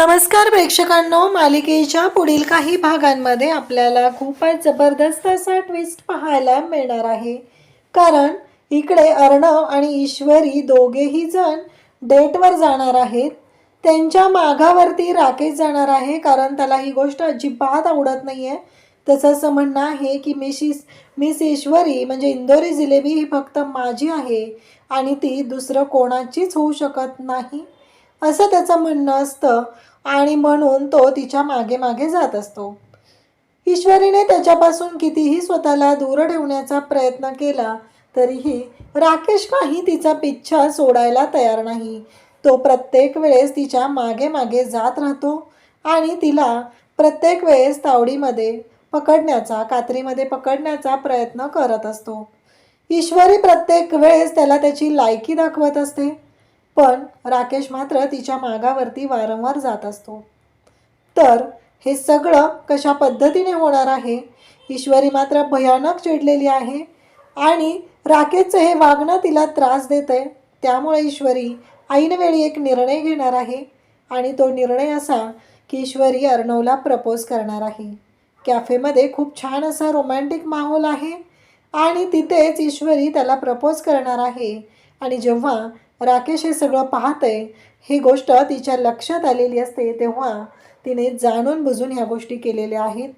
नमस्कार प्रेक्षकांनो मालिकेच्या पुढील काही भागांमध्ये आपल्याला खूपच जबरदस्त असा ट्विस्ट पाहायला मिळणार आहे. कारण इकडे अर्णव आणि ईश्वरी दोघेही जण डेटवर जाणार आहेत. त्यांच्या मागावरती राकेश जाणार आहे कारण त्याला ही गोष्ट अजिबात आवडत नाही आहे त्याचं असं म्हणणं आहे की मिशिस मिस ईश्वरी म्हणजे इंदोरी जिलेबी ही फक्त माझी आहे आणि ती दुसरं कोणाचीच होऊ शकत नाही. असं त्याचं म्हणणं असतं. आणि म्हणून तो तिच्यामागे मागे जात असतो. ईश्वरीने त्याच्यापासून कितीही स्वतःला दूर ठेवण्याचा प्रयत्न केला तरीही राकेश काही तिचा पिच्छा सोडायला तयार नाही. तो प्रत्येक वेळेस तिच्यामागे मागे जात राहतो आणि तिला प्रत्येक वेळेस तावडीमध्ये पकडण्याचा कात्रीमध्ये पकडण्याचा प्रयत्न करत असतो. ईश्वरी प्रत्येक वेळेस त्याला त्याची लायकी दाखवत असते. पण राकेश मात्र तिच्या मागावरती वारंवार जात असतो. तर हे सगळं कशा पद्धतीने होणार आहे? ईश्वरी मात्र भयानक चिडलेली आहे आणि राकेशचं हे वागणं तिला त्रास देत आहे त्यामुळे ईश्वरी ऐनवेळी एक निर्णय घेणार आहे आणि तो निर्णय असा की ईश्वरी अर्णवला प्रपोज करणार आहे. कॅफेमध्ये खूप छान असा रोमॅन्टिक माहोल आहे आणि तिथेच ईश्वरी त्याला प्रपोज करणार आहे. आणि जेव्हा राकेश हे सगळं पाहतंय. ही गोष्ट तिच्या लक्षात आलेली असते तेव्हा तिने जाणून बुजून ह्या गोष्टी केलेल्या आहेत.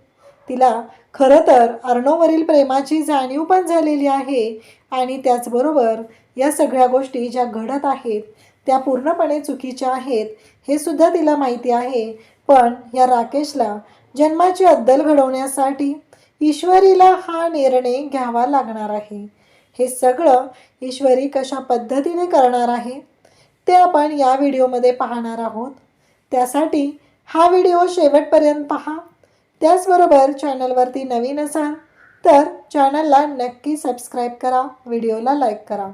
तिला खरं तर अर्णववरील प्रेमाची जाणीव पण झालेली आहे आणि त्याचबरोबर या सगळ्या गोष्टी ज्या घडत आहेत त्या पूर्णपणे चुकीच्या आहेत हे सुद्धा तिला माहिती आहे. पण या राकेशला जन्माची अद्दल घडवण्यासाठी ईश्वरीला हा निर्णय घ्यावा लागणार आहे. हे सगळं ईश्वरी कशा पद्धतीने करणार आहे ते आपण या व्हिडिओमध्ये पाहणार आहोत. त्यासाठी हा व्हिडिओ शेवटपर्यंत पहा. त्याचबरोबर चॅनलवरती नवीन असाल तर चॅनलला नक्की सबस्क्राईब करा व्हिडिओला लाईक करा.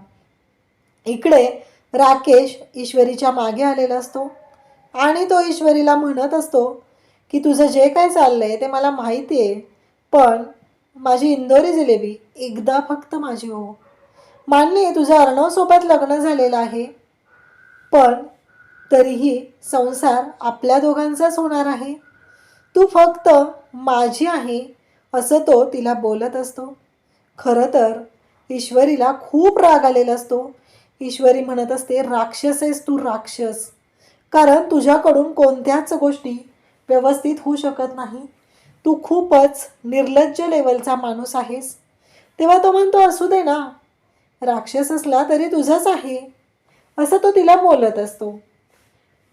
इकडे राकेश ईश्वरीच्या मागे आलेला असतो आणि तो ईश्वरीला म्हणत असतो की तुझं जे काय चाललं आहे ते मला माहिती आहे पण माझी इंदोरी जिलेबी एकदा फक्त माझी हो. मान्य तुझ्या तुझं अर्णवसोबत लग्न झालेलं आहे. पण तरीही संसार आपल्या दोघांचाच होणार आहे. तू फक्त माझी आहे असं तो तिला बोलत असतो. खरं तर ईश्वरीला खूप राग आलेला असतो. ईश्वरी म्हणत असते राक्षस आहेस तू राक्षस. कारण तुझ्याकडून कोणत्याच गोष्टी व्यवस्थित होऊ शकत नाही. तू खूपच निर्लज्ज लेवलचा माणूस आहेस. तेव्हा तो म्हणतो असू दे ना. राक्षस असला तरी तुझंच आहे. असं तो तिला बोलत असतो.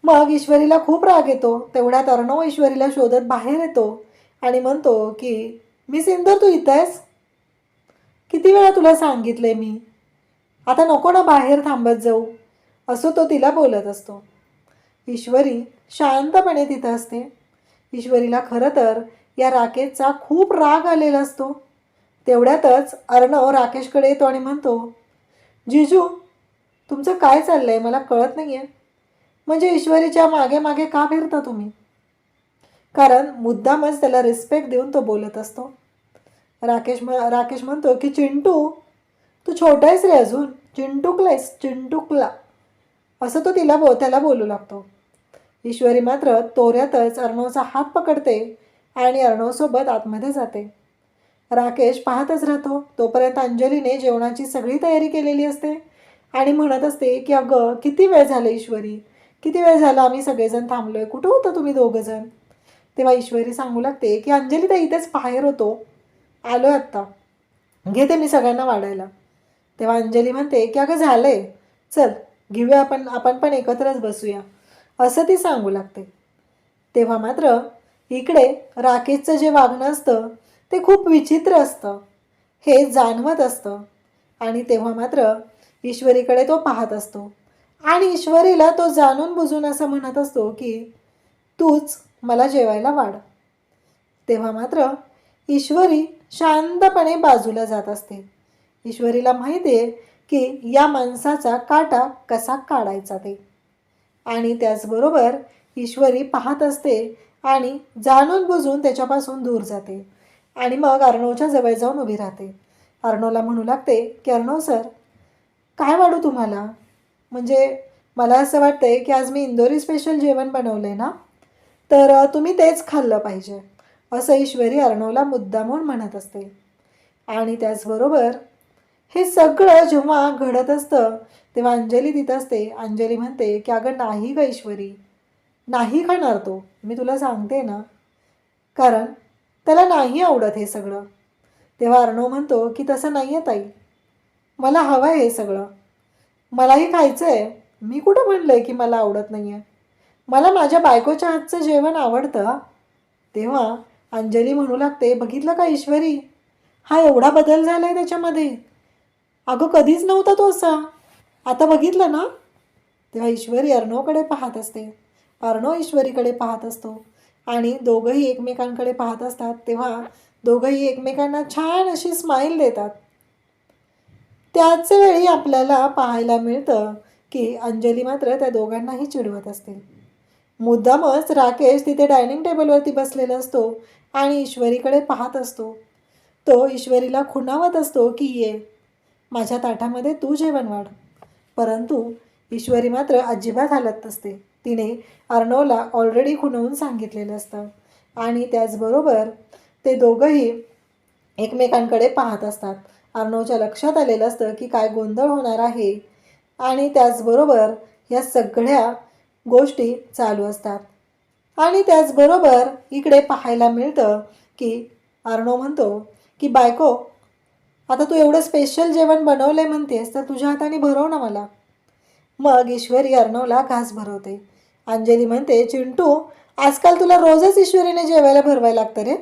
मग ईश्वरीला खूप राग येतो. तेवढ्यात अर्णव ईश्वरीला शोधत बाहेर येतो आणि म्हणतो की मी सिंदर तू इथं आहेस किती वेळा तुला सांगितलंय मी? आता नको ना बाहेर थांबत जाऊ. असं तो तिला बोलत असतो. ईश्वरी शांतपणे तिथं असते. ईश्वरीला खरं तर या राकेशचा खूप राग आलेला असतो. तेवढ्यातच अर्णव राकेशकडे येतो आणि म्हणतो जिजू तुमचं काय चाललं आहे मला कळत नाही आहे म्हणजे ईश्वरीच्या मागे मागे का फिरता तुम्ही? कारण मुद्दामच त्याला रिस्पेक्ट देऊन तो बोलत असतो. राकेश म राकेश म्हणतो की चिंटू तू छोटा आहेस रे अजून. चिंटूकलायस चिंटूकला. असं तो तिला बो त्याला बोलू लागतो. ईश्वरी मात्र तोऱ्यातच अर्णवचा हात पकडते आणि अर्णवसोबत आतमध्ये जाते. राकेश पाहतच राहतो तोपर्यंत अंजलीने जेवणाची सगळी तयारी केलेली असते. आणि म्हणत असते की अगं किती वेळ झालं ईश्वरी? किती वेळ झाला आम्ही सगळेजण थांबलो आहे कुठं होतं तुम्ही दोघंजण? तेव्हा ईश्वरी सांगू लागते की अंजली तर इथेच बाहेर होतो. आलो आहे आत्ता. घेते मी सगळ्यांना वाढायला. तेव्हा अंजली म्हणते की अगं झालं आहे चल घेऊया आपण आपण पण एकत्रच बसूया. असं ती सांगू लागते. तेव्हा मात्र इकडे राकेशचं जे वागणं असतं ते खूप विचित्र असतं. हे जाणवत असतं. आणि तेव्हा मात्र ईश्वरीकडे तो पाहत असतो. आणि ईश्वरीला तो जाणून बुजून असं म्हणत असतो की तूच मला जेवायला वाढ. तेव्हा मात्र ईश्वरी शांतपणे बाजूला जात असते. ईश्वरीला माहिती आहे की या माणसाचा काटा कसा काढायचा ते. आणि त्याचबरोबर ईश्वरी पाहत असते आणि जाणून बुजून त्याच्यापासून दूर जाते. आणि मग अर्णवच्या जवळ जाऊन उभी राहते. अर्णवला म्हणू लागते की अर्णव सर काय वाढू तुम्हाला? म्हणजे मला असं वाटतंय की आज मी इंदोरी स्पेशल जेवण बनवलं आहे ना? तर तुम्ही तेच खाल्लं पाहिजे. असं ईश्वरी अर्णवला मुद्दामून म्हणत असते. आणि त्याचबरोबर हे सगळं जेव्हा घडत असतं तेव्हा अंजली तिथं असते. अंजली म्हणते की अगं नाही ग ईश्वरी. नाही खाणार तो. मी तुला सांगते ना. कारण त्याला नाही आवडत हे सगळं. तेव्हा अर्णव म्हणतो की तसं नाही आहे ताई. मला हवं आहे हे सगळं. मलाही खायचं आहे मी कुठं म्हणलं आहे की मला आवडत नाही आहे मला माझ्या बायकोच्या हातचं जेवण आवडतं. तेव्हा अंजली म्हणू लागते बघितलं का ईश्वरी? हा एवढा बदल झाला आहे त्याच्यामध्ये. अगं कधीच नव्हता तो असा. आता बघितलं ना? तेव्हा ईश्वरी अर्णवकडे पाहत असते. अर्णव ईश्वरीकडे पाहत असतो. आणि दोघंही एकमेकांकडे पाहत असतात तेव्हा दोघंही एकमेकांना छान अशी स्माईल देतात. त्याच वेळी आपल्याला पाहायला मिळतं की अंजली मात्र त्या दोघांनाही चिडवत असते. मुद्दामच राकेश तिथे डायनिंग टेबलवरती बसलेला असतो आणि ईश्वरीकडे पाहत असतो. तो ईश्वरीला खुणावत असतो की ये माझ्या ताटामध्ये तू जेवण वाढ. परंतु ईश्वरी मात्र अजिबात हालत नसते. तिने अर्णवला ऑलरेडी खुणवून सांगितलेलं असतं. आणि त्याचबरोबर ते दोघंही एकमेकांकडे पाहत असतात. अर्णवच्या लक्षात आलेलं असतं की काय गोंधळ होणार आहे. आणि त्याचबरोबर या सगळ्या गोष्टी चालू असतात. आणि त्याचबरोबर इकडे पाहायला मिळतं की अर्णव म्हणतो की बायको आता तू एवढं स्पेशल जेवण बनवलं आहे म्हणतेस तर तुझ्या हाताने भरव ना मला. मग ईश्वरी अर्णवला घास भरवते. अंजली म्हणते चिंटू आजकाल तुला रोजच ईश्वरीने जेवायला भरवायला लागतं रे.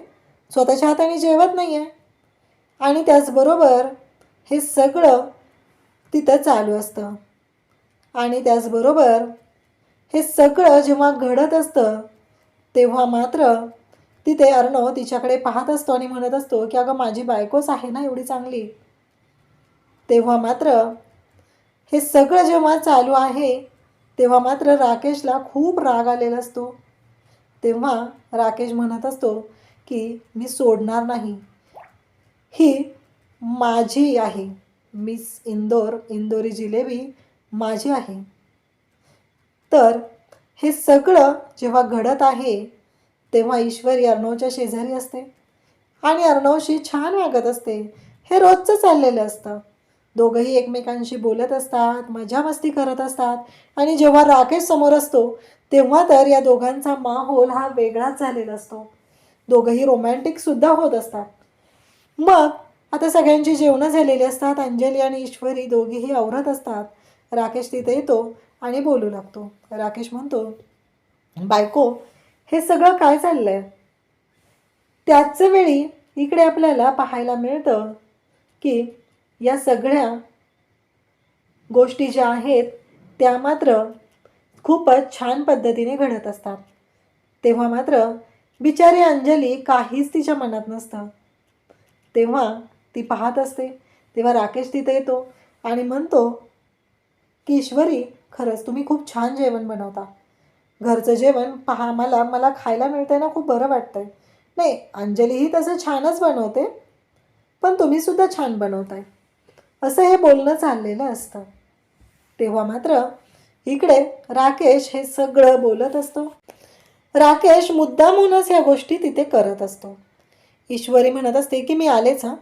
स्वतःच्या हाताने जेवत नाही आहे आणि त्याचबरोबर हे सगळं तिथं चालू असतं. आणि त्याचबरोबर हे सगळं जेव्हा घडत असतं तेव्हा मात्र तिथे अर्णव तिच्याकडे पाहत असतो आणि म्हणत असतो की अगं माझी बायकोच आहे ना एवढी चांगली. तेव्हा मात्र हे सगळं जेव्हा चालू आहे तेव्हा मात्र राकेशला खूप राग आलेला असतो. तेव्हा राकेश म्हणत असतो की मी सोडणार नाही. ही माझी आहे. मिस इंदोर इंदोरी जिलेबी माझी आहे. तर हे सगळं जेव्हा घडत आहे तेव्हा ईश्वरी अर्णवच्या शेजारी असते. आणि अर्णवशी छान वागत असते. हे रोजचं चाललेलं असतं. दोघंही एकमेकांशी बोलत असतात मजा मस्ती करत असतात. आणि जेव्हा राकेश समोर असतो तेव्हा तर या दोघांचा माहोल हा वेगळाच झालेला असतो. दोघंही रोमॅन्टिकसुद्धा होत असतात. मग आता सगळ्यांची जेवणं झालेली असतात अंजली आणि ईश्वरी दोघीही आवरत असतात. राकेश तिथे येतो आणि बोलू लागतो. राकेश म्हणतो बायको हे सगळं काय चाललं आहे त्याच वेळी इकडे आपल्याला पाहायला मिळतं की या सगळ्या गोष्टी ज्या आहेत त्या मात्र खूपच छान पद्धतीने घडत असतात. तेव्हा मात्र बिचारी अंजली काहीच तिच्या मनात नसतं. तेव्हा ती पाहत असते तेव्हा राकेश तिथे येतो आणि म्हणतो की ईश्वरी खरंच तुम्ही खूप छान जेवण बनवता. घरचं जेवण पहा मला मला खायला मिळतंय ना खूप बरं वाटतंय. नाही अंजलीही तसं छानच बनवते पण तुम्हीसुद्धा छान बनवताय. असं हे बोलणं चाललेलं असतं. तेव्हा मात्र इकडे राकेश हे सगळं बोलत असतो. राकेश मुद्दामहूनच ह्या गोष्टी तिथे करत असतो. ईश्वरी म्हणत असते की मी आलेच हां.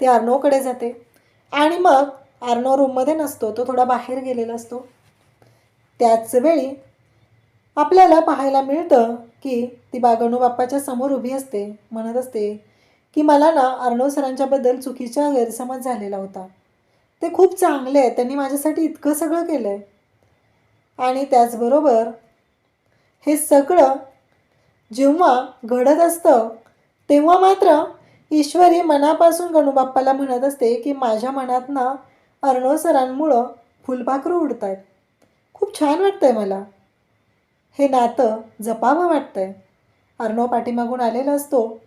ते आर्नोकडे जाते. आणि मग आर्नो रूममध्ये नसतो तो थोडा बाहेर गेलेला असतो. त्याच वेळी आपल्याला पाहायला मिळतं की ती बागणू बाप्पाच्या समोर उभी असते म्हणत असते की मला ना अर्णव सरांच्याबद्दल चुकीचा गैरसमज झालेला होता. ते खूप चांगले आहेत. त्यांनी माझ्यासाठी इतकं सगळं केलं आहे आणि त्याचबरोबर हे सगळं जेव्हा घडत असतं तेव्हा मात्र ईश्वरी मनापासून गणूबाप्पाला म्हणत असते की माझ्या मनातनं अर्णव सरांमुळं फुलपाखरू उडत आहेत खूप छान वाटतं आहे मला. हे नातं जपावं वाटतं आहे अर्णव पाठीमागून आलेला असतो.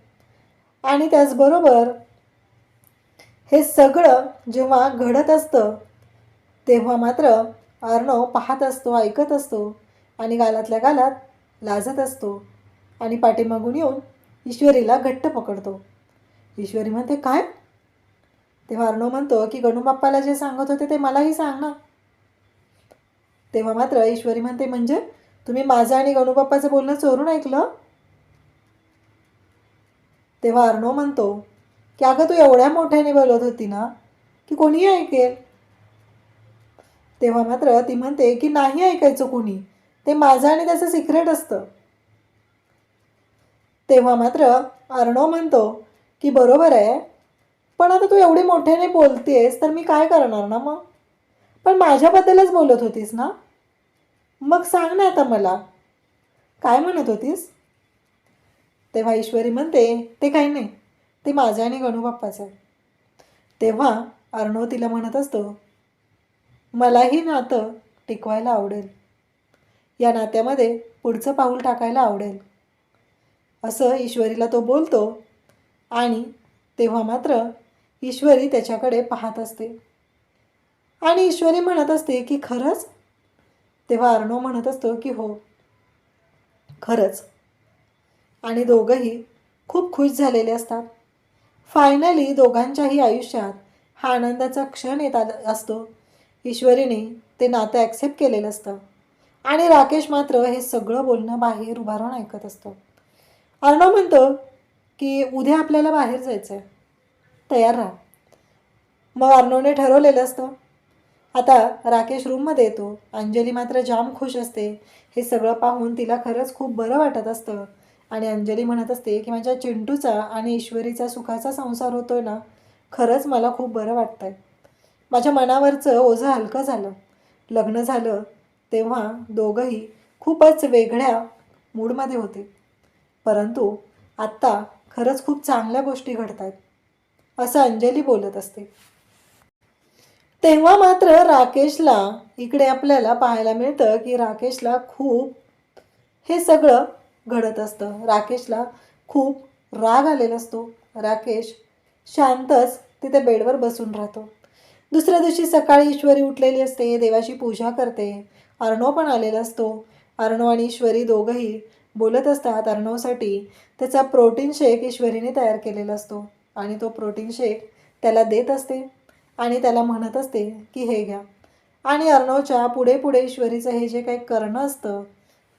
आणि त्याचबरोबर हे सगळं जेव्हा घडत असतं तेव्हा मात्र अर्णव पाहत असतो ऐकत असतो आणि गालातल्या गालात लाजत असतो आणि पाठीमागून येऊन ईश्वरीला घट्ट पकडतो. ईश्वरी म्हणते काय? तेव्हा अर्णव म्हणतो की गणूबाप्पाला जे सांगत होते ते मलाही सांग ना. तेव्हा मात्र ईश्वरी म्हणते म्हणजे तुम्ही माझं आणि गणूबाप्पाचं बोलणं चोरून ऐकलं? तेव्हा अर्णव म्हणतो की अगं तू एवढ्या मोठ्याने बोलत होती ना की कोणीही ऐकेल? तेव्हा मात्र ती म्हणते की नाही ऐकायचं कोणी? ते माझं आणि त्याचं सिक्रेट असतं. तेव्हा मात्र अर्णव म्हणतो की बरोबर आहे पण आता तू एवढी मोठ्याने बोलतेस तर मी काय करणार ना मग? पण माझ्याबद्दलच बोलत होतीस ना? मग सांग ना आता मला. काय म्हणत होतीस? तेव्हा ईश्वरी म्हणते ते काही नाही. ते माझं आणि गणूबाप्पाचं आहे. तेव्हा अर्णव तिला म्हणत असतो मलाही नातं टिकवायला आवडेल. या नात्यामध्ये पुढचं पाऊल टाकायला आवडेल. असं ईश्वरीला तो बोलतो आणि तेव्हा मात्र ईश्वरी त्याच्याकडे पाहत असते. आणि ईश्वरी म्हणत असते की खरंच? तेव्हा अर्णव म्हणत असतो की हो खरंच. आणि दोघंही खूप खुश झालेले असतात. फायनली दोघांच्याही आयुष्यात हा आनंदाचा क्षण येत असतो. ईश्वरीने ते नातं ॲक्सेप्ट केलेलं असतं. आणि राकेश मात्र हे सगळं बोलणं बाहेर उभारून ऐकत असतो. अर्णव म्हणतो की उद्या आपल्याला बाहेर जायचं आहे तयार राहा. मग अर्णवने ठरवलेलं असतं. आता राकेश रूममध्ये येतो. अंजली मात्र जाम खुश असते. हे सगळं पाहून तिला खरंच खूप बरं वाटत असतं. आणि अंजली म्हणत असते की माझ्या चिंटूचा आणि ईश्वरीचा सुखाचा संसार होतोय ना खरंच मला खूप बरं वाटतंय. माझ्या मनावरचं ओझं हलकं झालं. लग्न झालं तेव्हा दोघंही खूपच वेगळ्या मूडमध्ये होते. परंतु आत्ता खरंच खूप चांगल्या गोष्टी घडत आहेत असं अंजली बोलत असते. तेव्हा मात्र राकेशला इकडे आपल्याला पाहायला मिळतं की राकेशला खूप हे सगळं घडत असतं. राकेशला खूप राग आलेला असतो. राकेश शांतच तिथे बेडवर बसून राहतो. दुसऱ्या दिवशी सकाळी ईश्वरी उठलेली असते देवाची पूजा करते. अर्णव पण आलेला असतो. अर्णव आणि ईश्वरी दोघंही बोलत असतात अर्णवसाठी. त्याचा प्रोटीन शेक ईश्वरीने तयार केलेला असतो आणि तो प्रोटीन शेक त्याला देत असते आणि त्याला म्हणत असते की हे घ्या. आणि अर्णवच्या पुढे पुढे ईश्वरीचं हे जे काही करणं असतं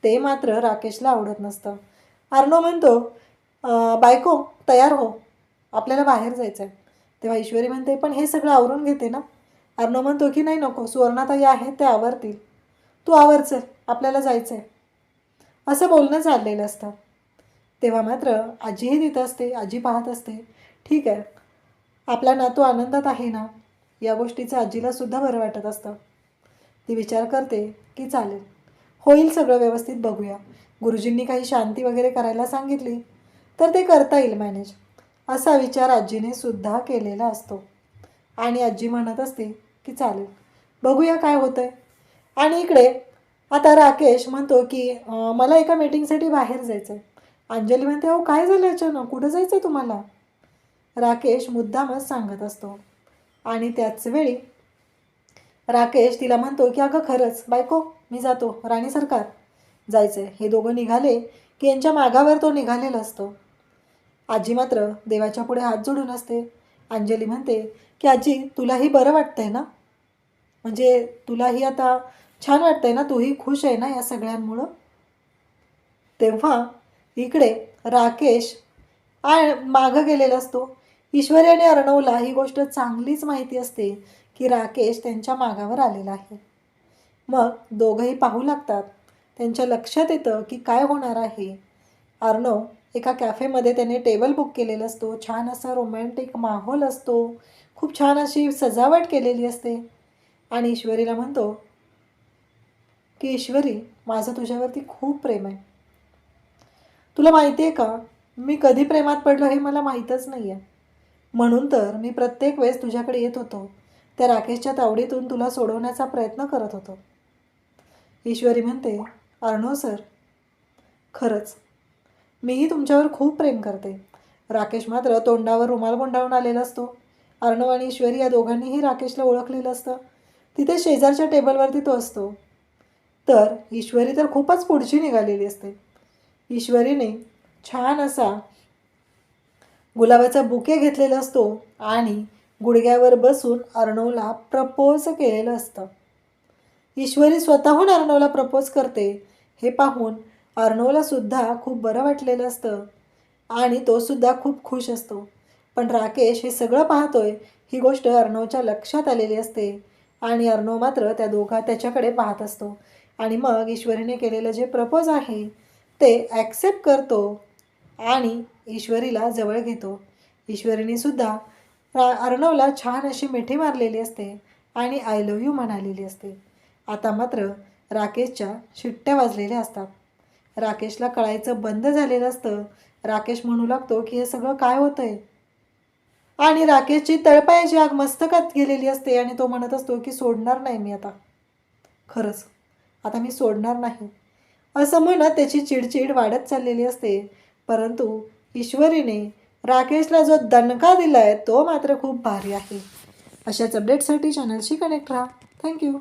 ते मात्र राकेशला आवडत नसतं. आर्नो म्हणतो बायको तयार हो. आपल्याला बाहेर जायचं आहे तेव्हा ईश्वरी म्हणते पण हे सगळं आवरून घेते ना? अर्णव म्हणतो की नाही नको सुवर्णाताई आहेत ते आवरतील. तू आवरचं आपल्याला जायचं आहे असं बोलणं चाललेलं असतं. तेव्हा मात्र आजीही तिथं असते आजी पाहत असते ठीक आहे आपला नातू आनंदात आहे ना? या गोष्टीचं आजीला सुद्धा बरं वाटत असतं. ती विचार करते की चालेल. होईल सगळं व्यवस्थित बघूया. गुरुजींनी काही शांती वगैरे करायला सांगितली तर ते करता येईल मॅनेज. असा विचार आजीने सुद्धा केलेला असतो. आणि आजी म्हणत असते की चालेल बघूया काय होतं आहे आणि इकडे आता राकेश म्हणतो की मला एका मीटिंगसाठी बाहेर जायचं आहे अंजली म्हणते अहो काय झालं अचानक? कुठं जायचं आहे तुम्हाला? राकेश मुद्दामच सांगत असतो. आणि त्याच वेळी राकेश तिला म्हणतो की अगं खरंच बायको मी जातो. राणी सरकार. जायचं आहे हे दोघं निघाले की यांच्या मागावर तो निघालेला असतो. आजी मात्र देवाच्या पुढे हात जोडून असते. अंजली म्हणते की आजी तुलाही बरं वाटतंय ना? म्हणजे तुलाही आता छान वाटतंय ना? तूही खुश आहे ना या सगळ्यांमुळं? तेव्हा इकडे राकेश आ मागं गेलेला असतो. ईश्वरी आणि अर्णवला ही गोष्ट चांगलीच माहिती असते की राकेश त्यांच्या मागावर आलेला आहे. मग दोघंही पाहू लागतात. त्यांच्या लक्षात येतं की काय होणार आहे. अर्णव एका कॅफेमध्ये त्याने टेबल बुक केलेला असतो. छान असा रोमॅन्टिक माहोल असतो. खूप छान अशी सजावट केलेली असते. आणि ईश्वरीला म्हणतो की ईश्वरी माझं तुझ्यावरती खूप प्रेम आहे. तुला माहिती आहे का? मी कधी प्रेमात पडलो हे मला माहीतच नाही आहे म्हणून तर मी प्रत्येक वेळेस तुझ्याकडे येत होतो. त्या राकेशच्या तावडीतून तुला सोडवण्याचा प्रयत्न करत होतो. ईश्वरी म्हणते अर्णव सर. खरंच. मीही तुमच्यावर खूप प्रेम करते. राकेश मात्र तोंडावर रुमाल गुंडाळून आलेला असतो. अर्णव आणि ईश्वरी या दोघांनीही राकेशला ओळखलेलं असतं. तिथे शेजारच्या टेबलवरती तो असतो. तर ईश्वरी तर खूपच पुढची निघालेली असते. ईश्वरीने छान असा गुलाबाचा बुके घेतलेला असतो आणि गुडघ्यावर बसून अर्णवला प्रपोज केलेलं असतं. ईश्वरी स्वतःहून अर्णवला प्रपोज करते. हे पाहून अर्णवला सुद्धा खूप बरं वाटलेलं असतं. आणि तो सुद्धा खूप खुश असतो. पण राकेश हे सगळं पाहतोय ही गोष्ट अर्णवच्या लक्षात आलेली असते. आणि अर्णव मात्र त्या दोघा त्याच्याकडे पाहत असतो. आणि मग ईश्वरीने केलेलं जे प्रपोज आहे ते ॲक्सेप्ट करतो आणि ईश्वरीला जवळ घेतो. ईश्वरीने सुद्धा रा अर्णवला छान अशी मिठी मारलेली असते आणि आय लव्ह यू म्हणालेली असते. आता मात्र राकेशच्या शिट्ट्या वाजलेल्या असतात. राकेशला कळायचं बंद झालेलं असतं. राकेश म्हणू लागतो की हे सगळं काय होतं आहे आणि राकेशची तळपायाची आग मस्तकात गेलेली असते आणि तो म्हणत असतो की सोडणार नाही मी आता. खरंच आता मी सोडणार नाही. असं म्हणत त्याची चिडचिड वाढत चाललेली असते. परंतु ईश्वरीने राकेशला जो दणका दिला आहे तो मात्र खूप भारी आहे. अशाच अपडेटसाठी चॅनलशी कनेक्ट राहा. थँक्यू